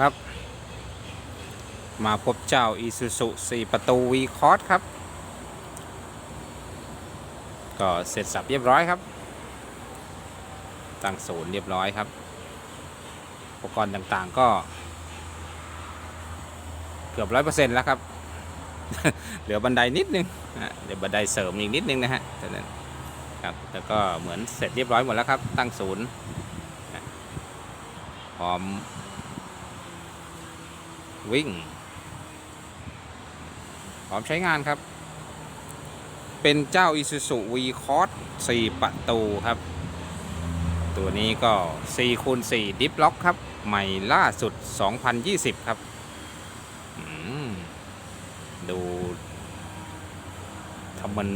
ครับ มาพบเจ้า Isuzu 4ประตู V c o s ครับ ก็เสร็จสับเรียบร้อยครับ ตั้งศูนย์เรียบร้อยครับ อุปกรณ์ต่างๆก็ เกือบร้อยเปอร์เซ็นต์แล้วครับ เหลือบันไดนิดนึงนะเดี๋ยวบันไดเสริมอีกนิดนึงนะฮะเท่นั้นครับแล้วก็เหมือนเสร็จเรียบร้อยหมดแล้วครับ ตั้งศูนย์พร้อม วิ่ง พร้อมใช้งานครับ เป็นเจ้า Isuzu V Cross 4 ประตูครับ ตัวนี้ก็ 4คูณ4ดิฟล็อกครับ ใหม่ล่าสุด 2020 ครับ ดูทำมัน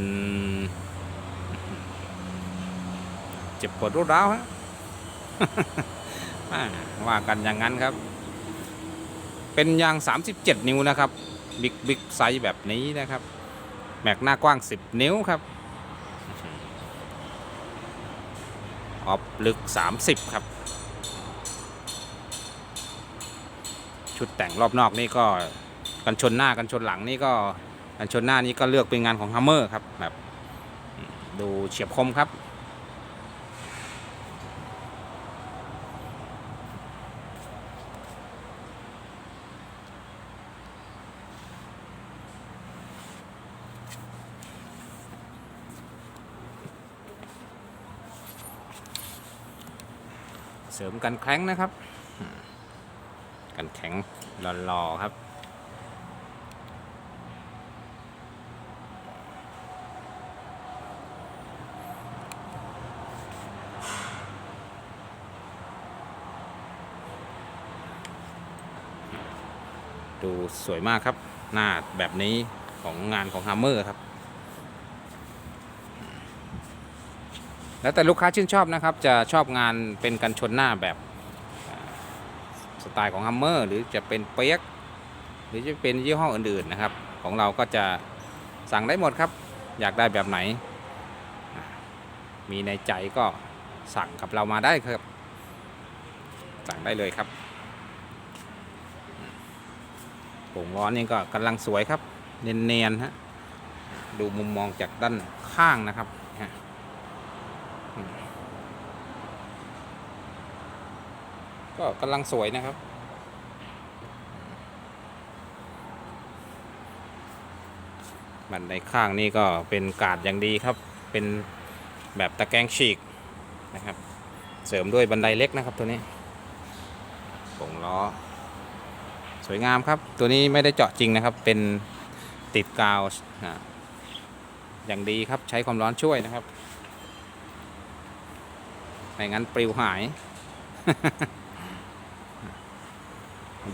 เจ็บปวดรุดร้าวฮะอ่าว่ากันอย่างนั้นครับ เป็นยาง 37 นิ้วนะครับ บิ๊กบิ๊กไซส์แบบนี้นะครับ แม็กหน้ากว้าง 10 นิ้วครับ ออฟลึก 30 ครับ ชุดแต่งรอบนอกนี่ก็กันชนหน้ากันชนหลังนี่ก็กันชนหน้านี้ก็เลือกเป็นงานของฮัมเมอร์ครับแบบดูเฉียบคมครับ เสริมกันแข็งนะครับ กันแข็งหล่อๆครับ ดูสวยมากครับ หน้าแบบนี้ของงานของฮัมเมอร์ครับ แล้วแต่ลูกค้าชื่นชอบนะครับ จะชอบงานเป็นกันชนหน้าแบบสไตล์ของฮัมเมอร์หรือจะเป็นเปียกหรือจะเป็นยี่ห้ออื่นๆนะครับ ของเราก็จะสั่งได้หมดครับ อยากได้แบบไหน มีในใจก็สั่งกับเรามาได้ครับ สั่งได้เลยครับโป่งร้อนนี่ก็กำลังสวยครับ เนียนๆฮะดูมุมมองจากด้านข้างนะครับฮะ ก็กำลังสวยนะครับ บันไดข้างนี่ก็เป็นกาดอย่างดีครับ เป็นแบบตะแกรงฉีกนะครับ เสริมด้วยบันไดเล็กนะครับตัวนี้โป่งล้อ สวยงามครับ ตัวนี้ไม่ได้เจาะจริงนะครับ เป็นติดกาวอย่างดีครับ ใช้ความร้อนช่วยนะครับไม่งั้นปลิวหาย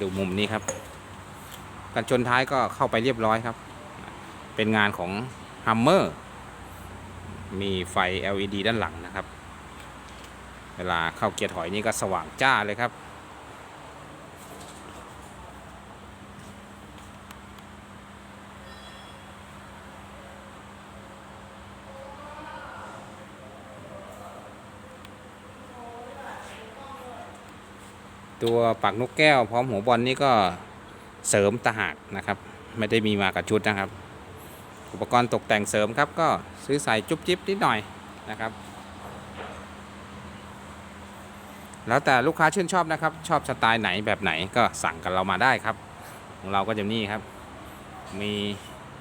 ดูมุมนี้ครับ กันชนท้ายก็เข้าไปเรียบร้อยครับ เป็นงานของฮัมเมอร์มีไฟ LED ด้านหลังนะครับ เวลาเข้าเกียร์ถอยนี่ก็สว่างจ้าเลยครับ ตัวปากนกแก้วพร้อมหัวบอลนี่ก็เสริมตะหากนะครับ ไม่ได้มีมากับชุดนะครับ อุปกรณ์ตกแต่งเสริมครับ ก็ซื้อใส่จุ๊บจิ๊บนิดหน่อยนะครับ แล้วแต่ลูกค้าชื่นชอบนะครับ ชอบสไตล์ไหนแบบไหนก็สั่งกับเรามาได้ครับ ของเราก็จะนี่ครับ มี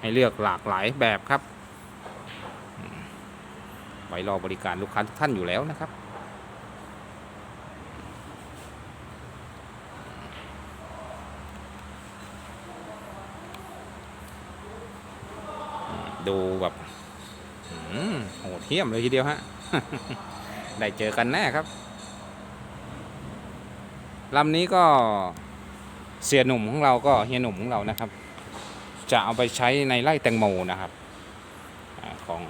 ให้เลือกหลากหลายแบบครับไว้รอบริการลูกค้าทุกท่านอยู่แล้วนะครับ ดูแบบโหดเหี้ยมเลยทีเดียวฮะ ได้เจอกันแน่ครับลำนี้ก็เสียหนุ่มของเราก็เฮียหนุ่มของเรานะครับ จะเอาไปใช้ในไร่แตงโมนะครับของ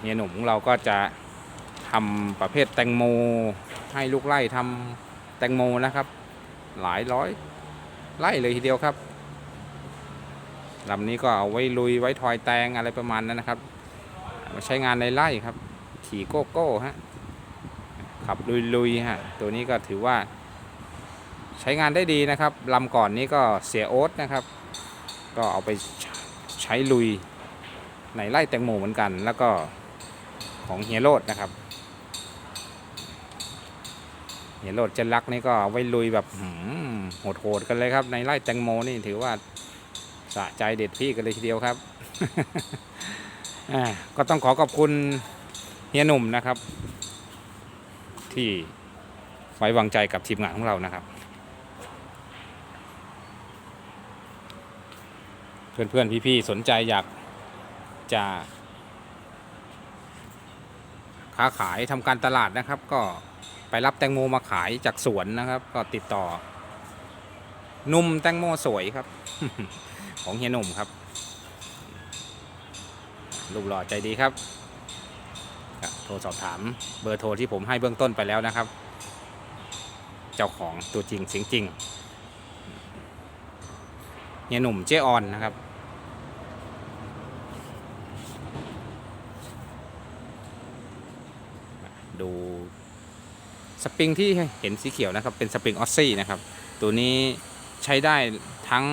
เฮียหนุ่มของเราก็จะทำประเภทแตงโมให้ลูกไร่ทำแตงโมนะครับ หลายร้อยไร่เลยทีเดียวครับ ลำนี้ก็เอาไว้ลุยไว้ทอยแตงอะไรประมาณนั้นนะครับ มาใช้งานในไร่ครับ ขี่โก้โก้ฮะขับลุยๆฮะตัวนี้ก็ถือว่าใช้งานได้ดีนะครับลำก่อนนี้ก็เสียโอ๊ตนะครับ ก็เอาไปใช้ลุยในไร่แตงโมเหมือนกัน แล้วก็ของเฮียโรดนะครับเฮียโรดเจนลักนี่ก็เอาไว้ลุยแบบโหดๆกันเลยครับ ในไร่แตงโมนี่ถือว่า สะใจเด็ดพี่กันเลยทีเดียวครับอ่าก็ต้องขอขอบคุณเฮียหนุ่มนะครับ ที่ไว้วางใจกับทีมงานของเรานะครับ เพื่อนๆพี่ๆสนใจอยากจะ ค้าขายทำการตลาดนะครับ ก็ไปรับแตงโมมาขายจากสวนนะครับ ก็ติดต่อหนุ่มแตงโมสวยครับ ของเฮียหนุ่มครับรูปหล่อใจดีครับ โทรสอบถามเบอร์โทรที่ผมให้เบื้องต้นไปแล้วนะครับ เจ้าของตัวจริงเสียงจริงเฮียหนุ่มเจออนนะครับดูสปริงที่เห็นสีเขียวนะครับเป็นสปริงออสซี่นะครับ ตัวนี้ใช้ได้ ทั้ง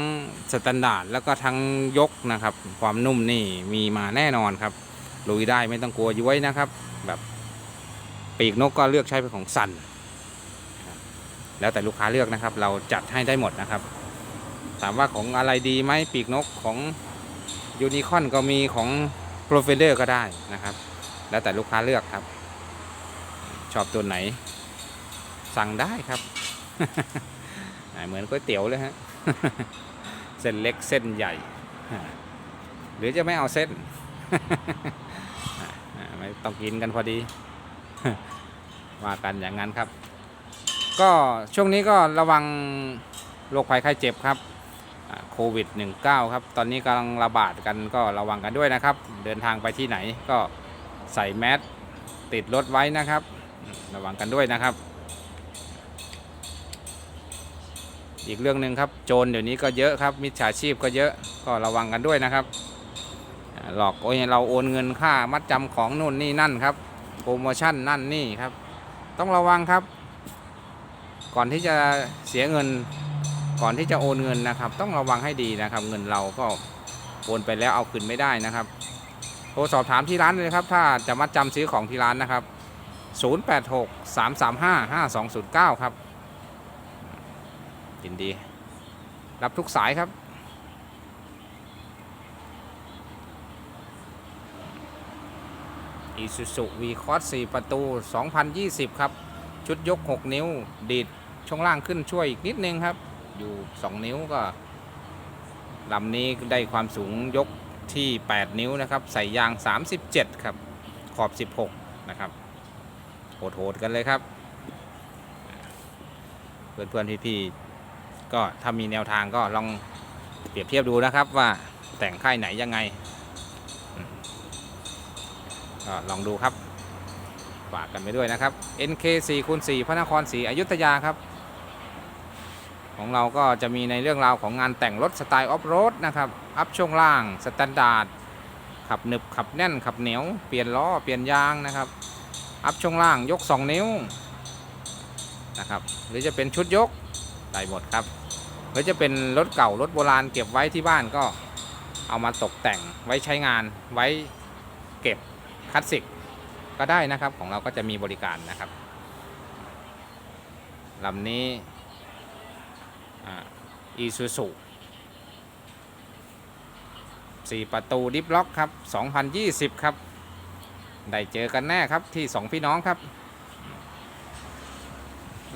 สแตนดาร์ดแล้วก็ทั้งยกนะครับ ความนุ่มนี่มีมาแน่นอนครับลุยได้ไม่ต้องกลัวย้วยนะครับ แบบปีกนกก็เลือกใช้เป็นของสันแล้วแต่ลูกค้าเลือกนะครับ เราจัดให้ได้หมดนะครับ ถามว่าของอะไรดีไหมปีกนกของยูนิคอนก็มีของโปรเฟเดอร์ก็ได้นะครับ แล้วแต่ลูกค้าเลือกครับ ชอบตัวไหน สั่งได้ครับ เหมือนก๋วยเตี๋ยวเลยฮะ เส้นเล็กเส้นใหญ่ หรือจะไม่เอาเส้น ไม่ต้องกินกันพอดี ว่ากันอย่างนั้นครับ ก็ช่วงนี้ก็ระวังโรคภัยไข้เจ็บครับโควิด -19 ครับ ตอนนี้กำลังระบาดกันก็ระวังกันด้วยนะครับ เดินทางไปที่ไหนก็ใส่แมสติดรถไว้นะครับ ระวังกันด้วยนะครับ อีกเรื่องหนึ่งครับโจรเดี๋ยวนี้ก็เยอะครับ มิจฉาชีพก็เยอะก็ระวังกันด้วยนะครับ หลอกโอ้ยเราโอนเงินค่ามัดจำของนู่นนี่นั่นครับโปรโมชั่นนั่นนี่ครับ ต้องระวังครับ ก่อนที่จะเสียเงิน ก่อนที่จะโอนเงินนะครับ ต้องระวังให้ดีนะครับ เงินเราก็โอนไปแล้วเอาคืนไม่ได้นะครับโทรสอบถามที่ร้านเลยครับ ถ้าจะมัดจำซื้อของที่ร้านนะครับ 086 335 5209 ครับ ยินดี รับทุกสายครับอีซูซูวีคอส4ประตู 2020 ครับ ชุดยก 6 นิ้ว ดีดช่วงล่างขึ้นช่วยอีกนิดนึงครับ อยู่ 2 นิ้วก็ลำนี้ได้ความสูงยกที่ 8 นิ้วนะครับ ใส่ยาง 37 ครับ ขอบ 16 นะครับ โหดๆกันเลยครับ เพื่อนๆพี่ๆ ก็ถ้ามีแนวทางก็ลองเปรียบเทียบดูนะครับว่าแต่งค่ายไหนยังไงก็ลองดูครับฝากกันไปด้วยนะครับ NK 4คูณ4พระนครศรีอยุธยาครับ ของเราก็จะมีในเรื่องราวของงานแต่งรถสไตล์ออฟโรดนะครับ อัพช่วงล่างสแตนดาร์ดขับหนึบขับแน่นขับเหนียวเปลี่ยนล้อเปลี่ยนยางนะครับ อัพช่วงล่างยก 2 นิ้วนะครับ หรือจะเป็นชุดยกได้หมดครับ หรือจะเป็นรถเก่ารถโบราณเก็บไว้ที่บ้านก็เอามาตกแต่งไว้ใช้งานไว้เก็บคลาสสิกก็ได้นะครับของเราก็จะมีบริการนะครับลำนี้อีซูซูสี่ประตูดิฟล็อกครับ 2020 ครับ ได้เจอกันแน่ครับที่สองพี่น้องครับ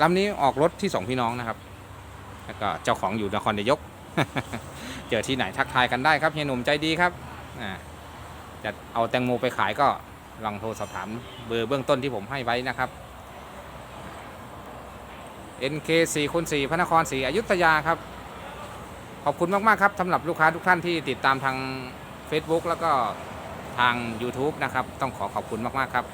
ลำนี้ออกรถที่สองพี่น้องนะครับ แล้วก็เจ้าของอยู่นครนายก เจอที่ไหนทักทายกันได้ครับเฮียหนุ่มใจดีครับจะเอาแตงโมไปขายก็ลองโทรสอบถามเบอร์เบื้องต้นที่ผมให้ไว้นะครับ NK 4คูณ4พระนครศรีอยุธยาครับ ขอบคุณมากๆครับสำหรับลูกค้าทุกท่านที่ติดตามทาง Facebook แล้วก็ทาง YouTube นะครับ ต้องขอขอบคุณมาก ๆ ครับ